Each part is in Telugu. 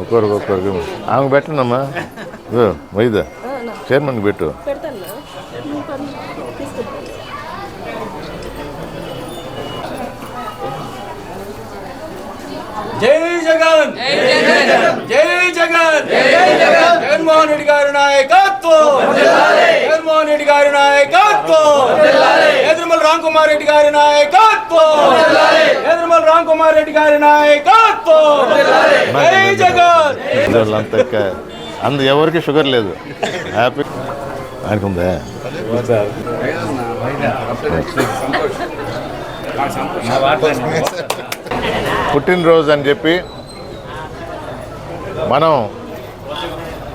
ఒక్కరికి ఒక్కరికి ఆమె హ్యాపీ వైద్య చైర్మన్కి పెట్టు పెడతాను తీసుకుంటాను జై జగన్ జై జగన్. జగన్మోహన్ రెడ్డి గారి నాయకత్వం. జగన్మోహన్ రెడ్డి గారి నాయకత్వం. ఎదురుమల రామ్ కుమార్ రెడ్డి గారి నాయకత్వం. ఎదురుమల రామ్ కుమార్ రెడ్డి గారి నాయకత్వం. జై జగన్. అందు ఎవరికి షుగర్ లేదు. హ్యాపీ. ఆయనకు ఉందా? పుట్టినరోజు అని చెప్పి మనం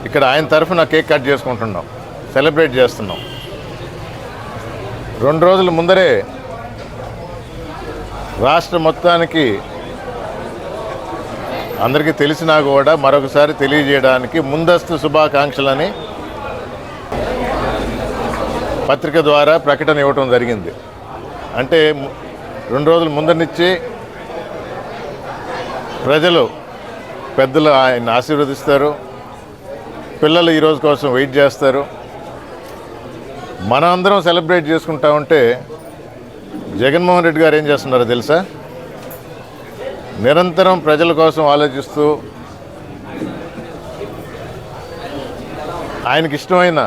ఇక్కడ ఆయన తరఫున కేక్ కట్ చేసుకుంటున్నాం. సెలబ్రేట్ చేస్తున్నాం. రెండు రోజుల ముందరే రాష్ట్ర మొత్తానికి అందరికీ తెలిసినా కూడా మరొకసారి తెలియజేయడానికి ముందస్తు శుభాకాంక్షలని పత్రిక ద్వారా ప్రకటన ఇవ్వటం జరిగింది. అంటే రెండు రోజుల ముందనిచ్చి ప్రజలు పెద్దలు ఆయన ఆశీర్వదిస్తారు. పిల్లలు ఈ రోజు కోసం వెయిట్ చేస్తారు. మనం అందరం సెలబ్రేట్ చేసుకుంటా ఉంటే జగన్మోహన్ రెడ్డి గారు ఏం చేస్తున్నారో తెలుసా? నిరంతరం ప్రజల కోసం ఆలోచిస్తూ ఆయనకి ఇష్టమైన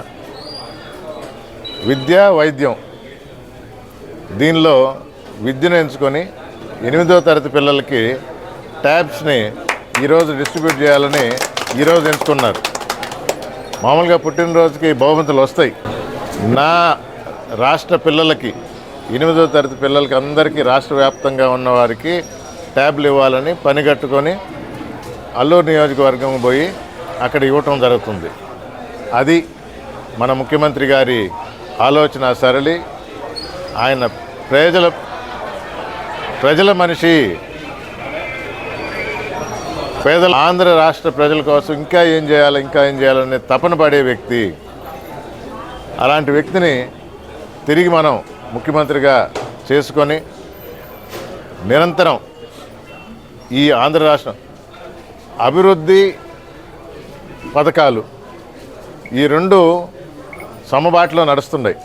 విద్య వైద్యం దీనిలో విద్యను ఎంచుకొని ఎనిమిదో తరగతి పిల్లలకి ట్యాబ్స్ని ఈరోజు డిస్ట్రిబ్యూట్ చేయాలని ఈరోజు ఎంచుకున్నారు. మామూలుగా పుట్టినరోజుకి బహుమతులు వస్తాయి. నా రాష్ట్ర పిల్లలకి ఎనిమిదో తరగతి పిల్లలకి అందరికీ రాష్ట్ర వ్యాప్తంగా ఉన్న వారికి ట్యాబ్లు ఇవ్వాలని పని కట్టుకొని అల్లూరు నియోజకవర్గం పోయి అక్కడ ఇవ్వటం జరుగుతుంది. అది మన ముఖ్యమంత్రి గారి ఆలోచన సరళి. ఆయన ప్రజల ప్రజల మనిషి పేదల ఆంధ్ర రాష్ట్ర ప్రజల కోసం ఇంకా ఏం చేయాలి ఇంకా ఏం చేయాలనే తపన పడే వ్యక్తి. అలాంటి వ్యక్తిని తిరిగి మనం ముఖ్యమంత్రిగా చేసుకొని నిరంతరం ఈ ఆంధ్ర రాష్ట్రం అభివృద్ధి పథకాలు ఈ రెండు సమబాటులో నడుస్తున్నాయి.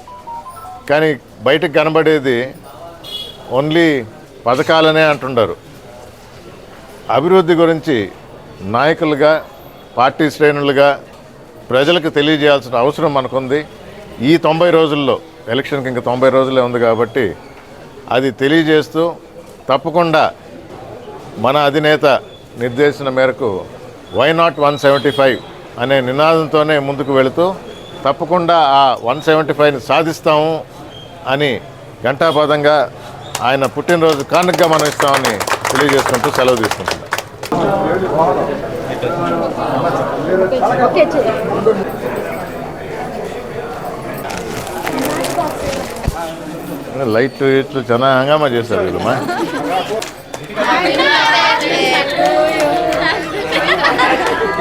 కానీ బయటకు కనబడేది ఓన్లీ పథకాలనే అంటుండారు. అభివృద్ధి గురించి నాయకులుగా పార్టీ శ్రేణులుగా ప్రజలకు తెలియజేయాల్సిన అవసరం మనకుంది. ఈ తొంభై రోజుల్లో ఎలక్షన్కి ఇంకా తొంభై రోజులే ఉంది కాబట్టి అది తెలియజేస్తూ తప్పకుండా మన అధినేత నిర్దేశన మేరకు why not one seventy five అనే నినాదంతోనే ముందుకు వెళుతూ తప్పకుండా ఆ వన్ సెవెంటీ ఫైవ్ని సాధిస్తాము అని ఘంటాపదంగా ఆయన పుట్టినరోజు కానుకగా మనం ఇస్తామని తెలియజేసుకుంటూ సెలవు తీసుకుంటున్నాం ఓకే లైట్ ఇట్లు చాలా హంగామా చేశారు వీళ్ళమ్మా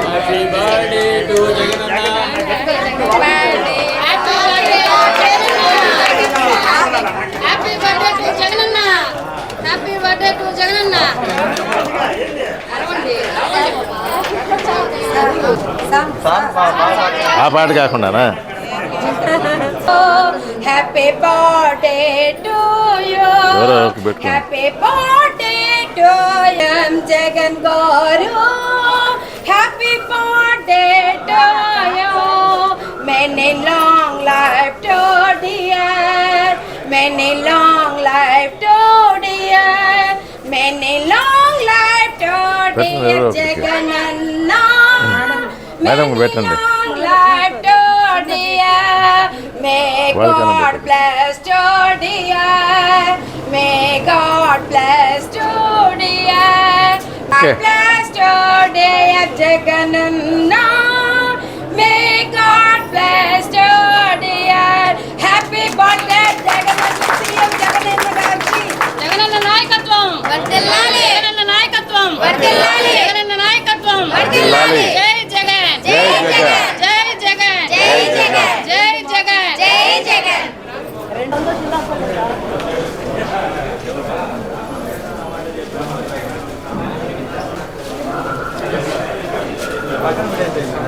హ్యాపీ బర్త్డే ఆ పాట కాకుండానా హ్యాపీ బర్త్డే టు యూ ఎవరో ఒకరు పెట్టుకోండి. Happy birthday to M Jagan గారు happy birthday to you many long life to dear many long வேட்டன எவ்வளோ மேடம் உங்கள் வேட்டன May God bless your dear. May God bless your dear. Okay. Bless your dear, Jagannath.